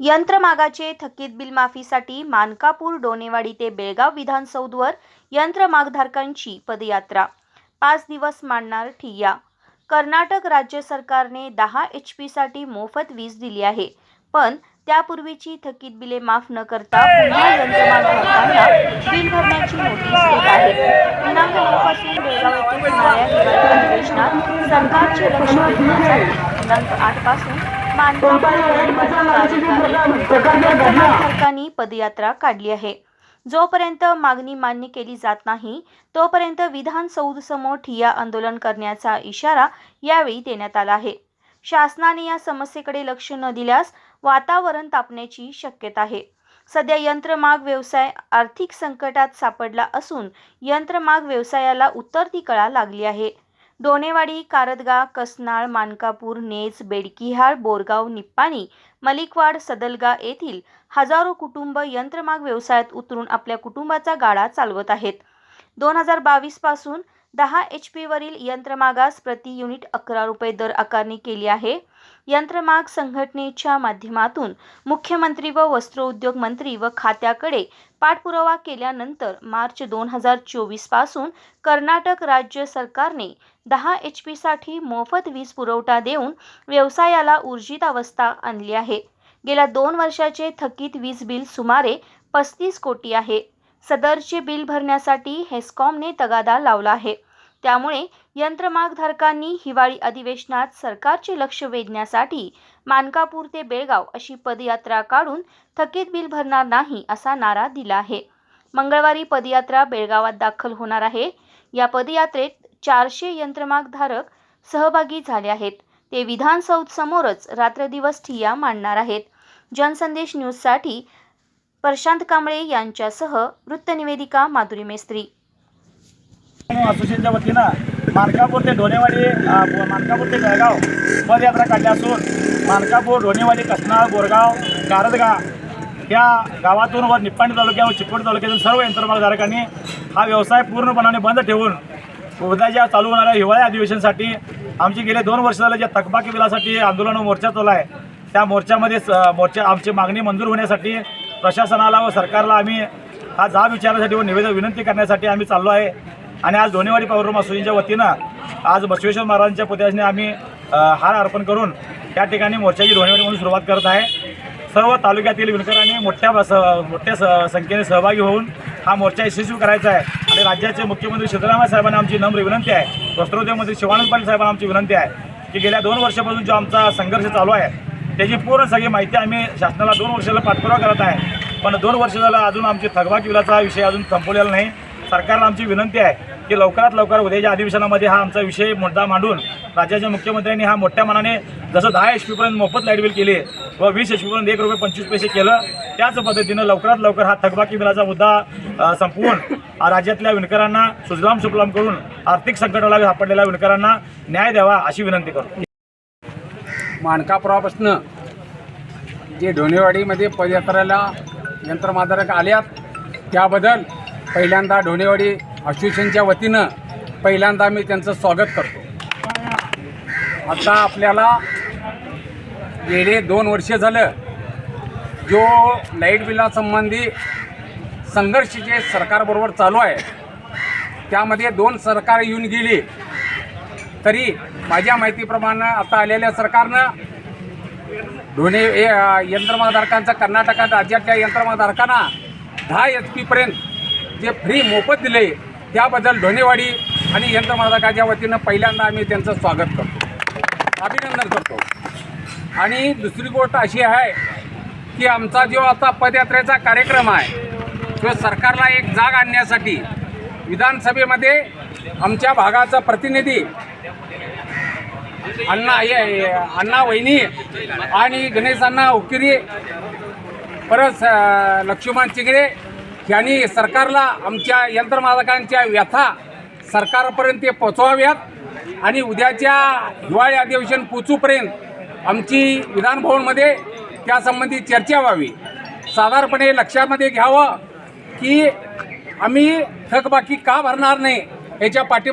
यंत्रमागाचे थकीत बिल माफीसाठी मानकापूर डोनेवाडी ते बेळगाव विधानसौधवर यंत्रमागधारकांची पदयात्रा. पाच दिवस मांडणार ठिय्या. कर्नाटक राज्य सरकारने दहा एच पीसाठी मोफत वीज दिली आहे. पण त्यापूर्वीची थकीत बिले माफ न करता पुन्हा यंत्रमागधारकांना बिल भरण्याची नोटीस येत आहे. दिनांक नऊपासून बेळगाव येथे होणाऱ्या सरकारचे लक्ष वेधण्यासाठी दिनांक आठ पदयात्रा काढली आहे. जोपर्यंत मागणी मान्य केली जात नाही तोपर्यंत विधानसौध समोर ठिय्या आंदोलन करण्याचा इशारा यावेळी देण्यात आला आहे. शासनाने या समस्येकडे लक्ष न दिल्यास वातावरण तापण्याची शक्यता आहे. सध्या यंत्रमाग व्यवसाय आर्थिक संकटात सापडला असून यंत्रमाग व्यवसायाला उतरती कळा लागली आहे. डोनेवाडी कारदगा कसनाळ मानकापूर नेज बेडकिहाळ बोरगाव निप्पाणी मलिकवाड सदलगा येथील हजारो कुटुंब यंत्रमाग व्यवसायात उतरून आपल्या कुटुंबाचा गाडा चालवत आहेत. दोन हजार बावीसपासून दहा एच पीवरील यंत्रमागास प्रति युनिट अकरा रुपये दर आकारणी केली आहे. यंत्रमाग संघटनेच्या माध्यमातून मुख्यमंत्री व वस्त्रोद्योग मंत्री व खात्याकडे पाठपुरावा केल्यानंतर मार्च दोन हजार चोवीसपासून कर्नाटक राज्य सरकारने दहा एच पीसाठी मोफत वीज पुरवठा देऊन व्यवसायाला ऊर्जित अवस्था आणली आहे. गेल्या दोन वर्षाचे थकीत वीज बिल सुमारे पस्तीस कोटी आहे. सदरचे बिल भरण्यासाठी हेस्कॉमने तगादा लावला आहे. त्यामुळे यंत्रमागधारकांनी हिवाळी अधिवेशनात सरकारचे लक्ष वेधण्यासाठी मानकापूर ते बेळगाव अशी पदयात्रा काढून थकीत बिल भरणार नाही असा नारा दिला आहे. मंगळवारी पदयात्रा बेळगावात दाखल होणार आहे. या पदयात्रेत चारशे यंत्रमागधारक सहभागी झाले आहेत. ते विधानसौध समोरच रात्रदिवस ठिय्या मांडणार आहेत. जनसंदेश न्यूजसाठी प्रशांत कांबळे यांच्यासह वृत्तनिवेदिका माधुरी मेस्त्री. असोसिएशनच्या वतीनं मानकापूर ते ढोणेवाडी मानकापूर ते जळगाव पदयात्रा काढली असून मानकापूर ढोणेवाडी कसनाळ बोरगाव कारदगा या गावातून व निप्पाणी तालुक्या व चिपळूण तालुक्यातील सर्व यंत्रमागधारकांनी हा व्यवसाय पूर्णपणाने बंद ठेवून उद्याच्या चालू होणाऱ्या हिवाळी अधिवेशनासाठी आमची गेले दोन वर्ष झालं ज्या थकबाकी बिलासाठी आंदोलन व मोर्चा चालू आहे त्या मोर्चामध्ये मोर्चा आमची मागणी मंजूर होण्यासाठी प्रशासनाला व सरकारला आम्ही हा जाब विचारण्यासाठी व निवेदन विनंती करण्यासाठी आम्ही चाललो आहे. आणि आज दोन्हीवाडी पॉवररूम असोसिएशनच्या वतीनं आज बसवेश्वर महाराजांच्या पुतळ्याने आम्ही हार अर्पण करून त्या ठिकाणी मोर्चाची दोन्हीवाडी म्हणून सुरुवात करत आहे. सर्व तालुक्यातील विणकरांनी मोठ्या स मोठ्या स संख्येने सहभागी होऊन हा मोर्चा यशस्वी करायचा आहे. आणि राज्याचे मुख्यमंत्री सिद्धरामय्या साहेबांना आमची नम्र विनंती आहे. वस्त्रोद्योगमंत्री शिवानंद पाटील साहेबांना आमची विनंती आहे की गेल्या दोन वर्षापासून जो आमचा संघर्ष चालू आहे त्याची पूर्ण सगळी माहिती आम्ही शासनाला दोन वर्षाला पाठपुरावा करत आहे. पण दोन वर्ष झालं अजून आमची थकबाकी विलाचा विषय अजून संपवलेला नाही. सरकारला आमची विनंती आहे की लवकरात लवकर उद्याच्या अधिवेशनामध्ये हा आमचा विषय मुद्दा मांडून राज्याच्या मुख्यमंत्र्यांनी हा मोठ्या मनाने जसं दहा एच पीपर्यंत मोफत लाइट बिल केले व वीस एच पीपर्यंत एक रुपये पंचवीस पैसे केलं त्याच पद्धतीनं लवकरात लवकर हा थकबाकी बिलाचा मुद्दा संपवून राज्यातल्या विणकरांना सुजलाम सुफलाम करून आर्थिक संकटाला सापडलेल्या विणकरांना न्याय द्यावा अशी विनंती करतो. माणकापुरापासून जे ढोणेवाडीमध्ये पदयात्रेला यंत्रमाधारक आल्यात त्याबद्दल पहिल्यांदा ढोणेवाडी असोसिएशनच्या वतीनं पहिल्यांदा मी त्यांचं स्वागत करतो. आता आपल्याला गेले दोन वर्षे झालं जो लाइट बिलासंबंधी संघर्ष जे सरकारबरोबर चालू आहे त्यामध्ये दोन सरकार येऊन गेली तरी माझ्या माहितीप्रमाणे आता आलेल्या सरकारनं दोन्ही यंत्रमाधारकांचा कर्नाटकात राज्यातल्या यंत्रमाधारकांना दहा एच पीपर्यंत जे फ्री मोफत दिले त्याबद्दल ढोणेवाडी आणि यंत्रमागधारकाच्या वतीनं पहिल्यांदा आम्ही त्यांचं स्वागत करतो. अभिनंदन करतो. आणि दुसरी गोष्ट अशी आहे की आमचा जो आता पदयात्रेचा कार्यक्रम आहे तो सरकारला एक जाग आणण्यासाठी विधानसभेमध्ये आमच्या भागाचा प्रतिनिधी अण्णा अण्णा वहिनी आणि गणेश अण्णा उकिरी परत लक्ष्मण चिगरे यांनी सरकारला आमच्या यंत्रमालकांच्या व्यथा सरकारपर्यंत ते पोचवाव्यात आणि उद्याच्या हिवाळी अधिवेशन पोचूपर्यंत आमची विधानभवनमध्ये त्यासंबंधी चर्चा व्हावी. साधारणपणे लक्षामध्ये घ्यावं की आम्ही थकबाकी का भरणार नाही याच्या पाठी